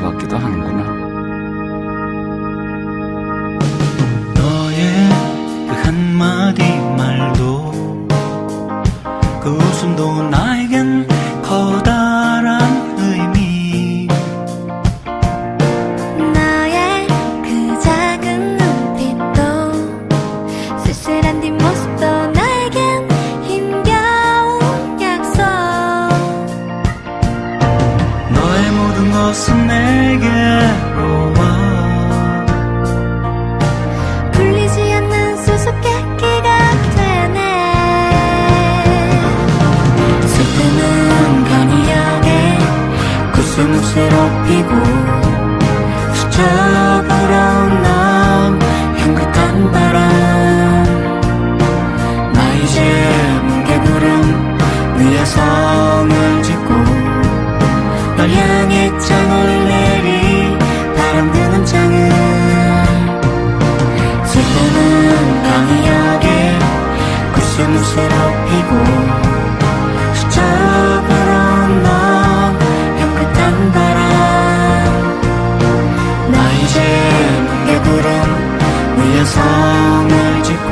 것 같기도 하는구나. 너의 내게로 와. 풀리지 않는 수수께끼가 되네. 쓸때는 간이하게 웃음을 새롭히고 스쳐 불어온 남 향긋한 바람. 나 이제 뭉게구름 위에 성 웃음을 새롭히고 스쳐 불어온 넌 향긋한 바람. 나 이제 뭉게 구름 위에 성을 짓고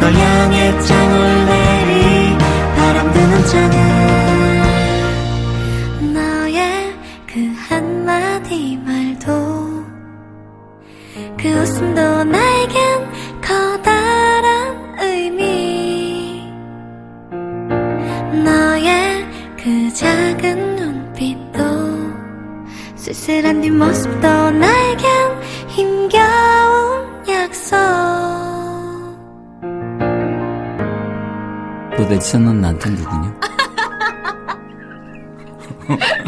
널 향해 장을 내리 바람 드는 창을 너의 그 한마디 말도 그 웃음도 나 그 작은 눈빛도 쓸쓸한 뒷모습도 나에겐 힘겨운 약속 도대체 넌 나한테 누구냐?